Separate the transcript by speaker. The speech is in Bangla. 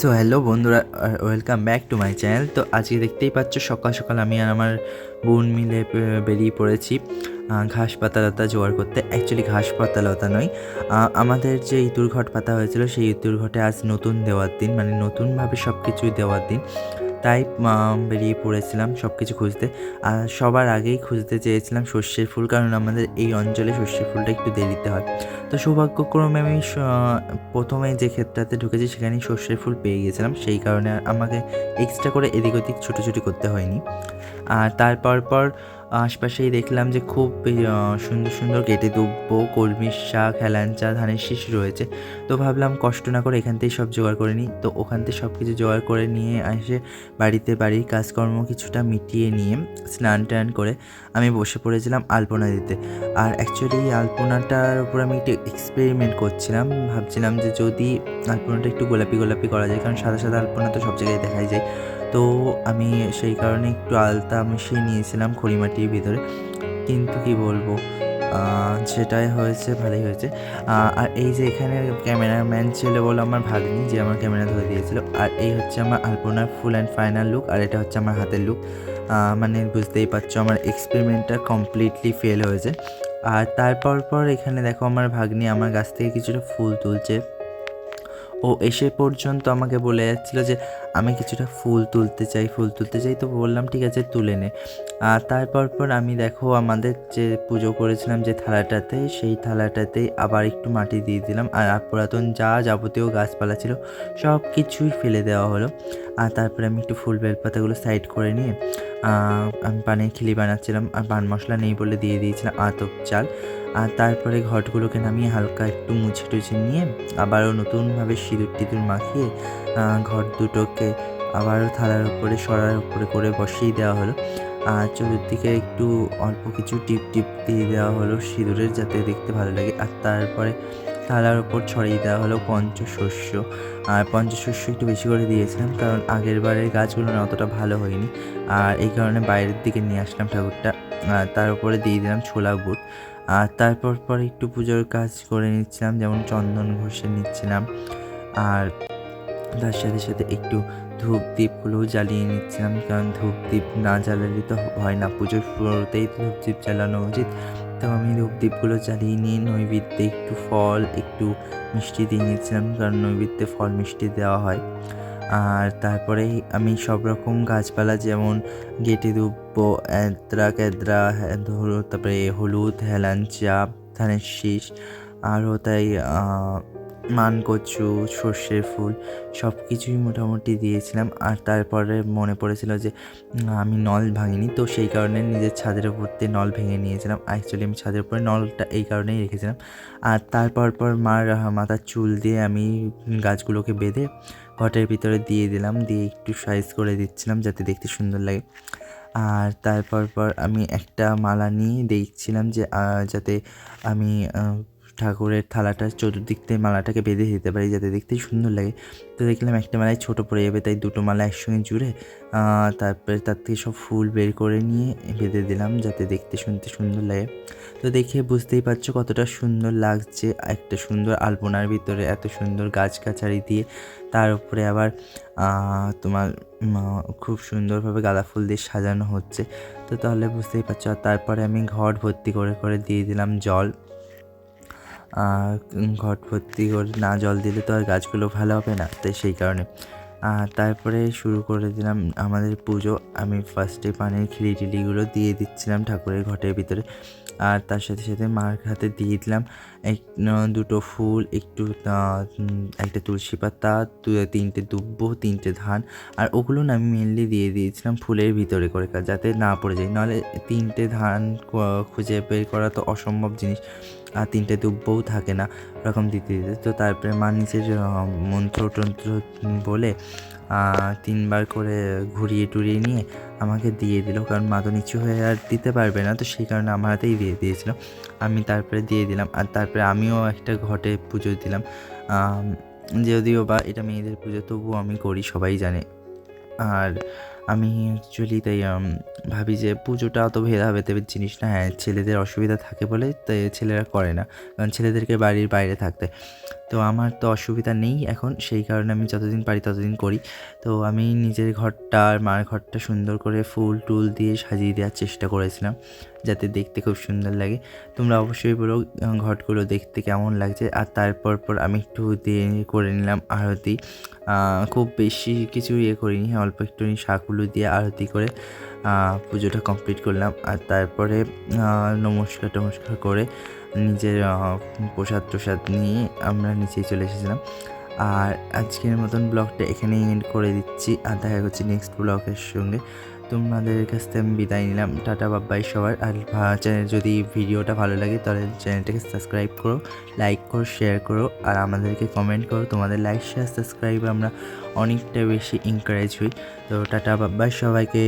Speaker 1: সো হ্যালো বন্ধুরা welcome back to my channel তো আজকে দেখতেই পাচ্ছ, সকাল সকাল আমি আর আমার বোন মিলে বেরিয়ে পড়েছি। ঘাস পাতা লতা জোগাড় করতে। অ্যাকচুয়ালি ঘাস পাতা লতা নয়। আমাদের যে ইঁতুর ঘট পাতা হয়েছিল, সেই ইঁতুর ঘটে আজ নতুন দেওয়ার দিন মানে নতুনভাবে সব কিছুই দেওয়ার দিন। তাই বেরিয়ে পড়েছিলাম সব কিছু খুঁজতে। আর সবার আগেই খুঁজতে চেয়েছিলাম সর্ষের ফুল, কারণ আমাদের এই অঞ্চলে সর্ষের ফুলটা একটু দেরিতে হয়। তো সৌভাগ্যক্রমে আমি প্রথমে যে ক্ষেত্রটাতে ঢুকেছি সেখানেই সর্ষের ফুল পেয়ে গেছিলাম। সেই কারণে আমাকে এক্সট্রা করে এদিক ওদিক ছুটোছুটি করতে হয়নি। আর তারপর পর আশপাশেই দেখলাম যে খুব সুন্দর সুন্দর কেটে দুব্বো কলমির শাক, হেলাঞ্চা, ধানের শীষ রয়েছে। তো ভাবলাম কষ্ট না করে এখান থেকেই সব জোগাড় করে নিই। তো ওখান থেকে সব কিছু জোগাড় করে নিয়ে এসে বাড়িতে বাড়ির কাজকর্ম কিছুটা মিটিয়ে নিয়ে স্নান টান করে আমি বসে পড়েছিলাম আলপনা দিতে। আর অ্যাকচুয়ালি আলপনাটার উপর আমি একটু এক্সপেরিমেন্ট করছিলাম। ভাবছিলাম যে যদি আলপনাটা একটু গোলাপি গোলাপি করা যায়, কারণ সাদা সাদা আলপনা তো সব জায়গায় দেখাই যায়। তো আমি সেই কারণে একটু আলতা মিশিয়ে নিয়েছিলাম খড়িমাটির ভিতরে। কিন্তু কি বলব সেটাই হয়েছে, ভালোই হয়েছে। আর এই যে এখানে ক্যামেরাম্যান ছিল বলে আমার ভাগ্নি যে আমার ক্যামেরা ধরে দিয়েছিল, আর এই হচ্ছে আমার আলপনার ফুল অ্যান্ড ফাইনাল লুক আর এটা হচ্ছে আমার হাতের লুক মানে বুঝতেই পারছ আমার এক্সপেরিমেন্টটা কমপ্লিটলি ফেল হয়েছে। আর তারপর পর এখানে দেখো আমার ভাগ্নি আমার গাছ থেকে কিছুটা ফুল তুলছে। ও এসে পর্যন্ত আমাকে বলে যাচ্ছিল যে, আমি কিছুটা ফুল তুলতে চাই, ফুল তুলতে চাই। তো বললাম, ঠিক আছে, তুলে নে। আর তারপর পর আমি দেখো আমাদের যে পুজো করেছিলাম যে থালাটাতে, সেই থালাটাতে আবার একটু মাটি দিয়ে দিলাম। আর আর পুরাতন যা যাবতীয় গাছপালা ছিল, সব কিছুই ফেলে দেওয়া হলো। আর তারপরে আমি একটু ফুল বেলপাতাগুলো সাইড করে নিয়ে আমি পানের খিলি বানাচ্ছিলাম। আর পান মশলা নেই বলে দিয়ে দিয়েছিলাম আতপ চাল। আর তারপরে ঘটগুলোকে নামিয়ে হালকা একটু মুছে টুছে নিয়ে আবারও নতুনভাবে সিঁদুর টিঁদুর মাখিয়ে ঘট দুটোকে আবারও থালার উপরে, সরার উপরে করে বসিয়ে দেওয়া হলো। আর চতুর্দিকে একটু অল্প কিছু টিপ টিপ দিয়ে দেওয়া হলো সিঁদুরের যাতে দেখতে ভালো লাগে। আর তারপরে থালার উপর ছড়িয়ে দেওয়া হলো পঞ্চশস্য। আর পঞ্চশস্য একটু বেশি করে দিয়েছিলাম কারণ আগের বারের গাছগুলো না অতটা ভালো হয়নি। আর এই কারণে বাইরের দিকে নিয়ে আসলাম ঠাকুরটা। তার উপরে দিয়ে দিলাম ছোলা বুট আর তারপর পর একটু পুজোর কাজ করে নিচ্ছিলাম, যেমন চন্দন ঘষে নিচ্ছিলাম। আর তার সাথে সাথে একটু ধূপ দ্বীপগুলোও জ্বালিয়ে নিচ্ছিলাম, কারণ ধূপ দ্বীপ না জ্বালালে তো হয় না। পুজোর শুরুতেই ধূপ দ্বীপ জ্বালানো উচিত। তো আমি ধূপ দ্বীপগুলো জ্বালিয়ে নিয়ে নৈবেদ্যে একটু ফল, একটু মিষ্টি দিয়ে নিচ্ছিলাম, কারণ নৈবেদ্যে ফল মিষ্টি দেওয়া হয়। আর তারপরে আমি সব রকম গাছপালা যেমন গেটে দুব্ব এদ্রা কেদ্রা হ্যাঁ, তারপরে হলুদ হেলাঞ্চা ধানের শীষ আরও তাই মানকচু সর্ষের ফুল সব কিছুই মোটামুটি দিয়েছিলাম। আর তারপরে মনে পড়েছিল যে আমি নল ভাঙিনি তো সেই কারণে নিজের ছাদের উপর দিয়ে নল ভেঙে নিয়েছিলাম। অ্যাকচুয়ালি আমি ছাদের উপরে নলটা এই কারণেই রেখেছিলাম। আর তারপর পর মার মাথার চুল দিয়ে আমি গাছগুলোকে বেঁধে ঘটের ভিতরে দিয়ে দিলাম, দিয়ে একটু সাইজ করে দিচ্ছিলাম যাতে দেখতে সুন্দর লাগে। আর তারপর পর আমি একটা মালা নিয়ে দেখছিলাম যে যাতে আমি ঠাকুরের থালাটা চতুর্দিক থেকে মালাটাকে বেঁধে দিতে পারি যাতে দেখতে সুন্দর লাগে। তো দেখলাম একটা মালায় ছোটো পড়ে যাবে, তাই দুটো মালা একসঙ্গে জুড়ে তারপরে তার থেকে সব ফুল বের করে নিয়ে বেঁধে দিলাম যাতে দেখতে শুনতে সুন্দর লাগে। তো দেখে বুঝতেই পারছ কতটা সুন্দর লাগছে একটা সুন্দর আলপনার ভিতরে, এত সুন্দর গাছগাছালি দিয়ে। তার উপরে আবার তোমার খুব সুন্দরভাবে গাঁদা ফুল দিয়ে সাজানো হচ্ছে। তো তাহলে বুঝতেই পারছ, আর তারপরে আমি ঘর ভর্তি করে করে দিয়ে দিলাম জল। ঘট ভর্তি করে না জল দিলে তো আর গাছগুলো ভালো হবে না, তাই সেই কারণে। তারপরে শুরু করে দিলাম আমাদের পুজো। আমি ফার্স্টে পানের খিলি টিলিগুলো দিয়ে দিচ্ছিলাম ঠাকুরের ঘটের ভিতরে। আর তার সাথে সাথে মার হাতে দিয়ে দিলাম এক দুটো ফুল, একটু একটা তুলসী পাতা তিনটে দুব্বো, তিনটে ধান, আর ওগুলো না আমি মেনলি দিয়ে দিয়েছিলাম ফুলের ভিতরে করে যাতে না পড়ে যায়। নাহলে তিনটে ধান খুঁজে বের করা তো অসম্ভব জিনিস। আর তিনটে দুব্বও থাকে না ওরকম দিতে দিতে। তো তারপরে মা আহ, মন্ত্র টন্ত্র বলে তিনবার করে ঘুরিয়ে টুরিয়ে নিয়ে আমাকে দিয়ে দিল। কারণ মা তো নিচু হয়ে আর দিতে পারবে না তো সেই কারণে আমার হাতেই দিয়ে দিয়েছিল। আমি তারপরে দিয়ে দিলাম। আর তারপরে আমিও একটা ঘটে পুজো দিলাম। যদিও বা এটা মেয়েদের পুজো তবুও আমি করি সবাই জানে। আর আমি অ্যাকচুয়ালি তাই ভাবি যে পুজোটা অত ভেদাভেদের জিনিস না হ্যাঁ ছেলেদের অসুবিধা থাকে বলে তাই ছেলেরা করে না, কারণ ছেলেদেরকে বাড়ির বাইরে থাকতে। তো আমার তো অসুবিধা নেই এখন, সেই কারণে আমি যতদিন পারি ততদিন করি। তো আমি নিজের ঘরটা আর মার ঘরটা সুন্দর করে ফুল টুল দিয়ে সাজিয়ে দেওয়ার চেষ্টা করেছিলাম, যাতে দেখতে খুব সুন্দর লাগে। তোমরা অবশ্যই বলো ঘটগুলো দেখতে কেমন লাগছে, আর তারপর পর আমি একটু দিয়ে করে নিলাম আরতি। খুব বেশি কিছু ইয়ে করিনি অল্প একটু শাকগুলো দিয়ে আরতি করে পুজোটা কমপ্লিট করলাম। আর তারপরে নমস্কার টমস্কার করে নিজের প্রসাদ প্রসাদ নিয়ে আমরা নিচেই চলে এসেছিলাম। আর আজকের মতন ব্লগটা এখানেই এন্ড করে দিচ্ছি। আর দেখা করছি নেক্সট ব্লগের সঙ্গে। তোমাদের কাছ থেকে আমি বিদায় নিলাম। টাটা বাব্বাই সবার। আর চ্যানেল যদি ভিডিওটা ভালো লাগে, তাহলে চ্যানেলটাকে সাবস্ক্রাইব করো লাইক করো শেয়ার করো, আর আমাদেরকে কমেন্ট করো। তোমাদের লাইক শেয়ার সাবস্ক্রাইব আমরা অনেকটা বেশি এনকারেজ হই। তো টাটা বাব্বাই সবাইকে।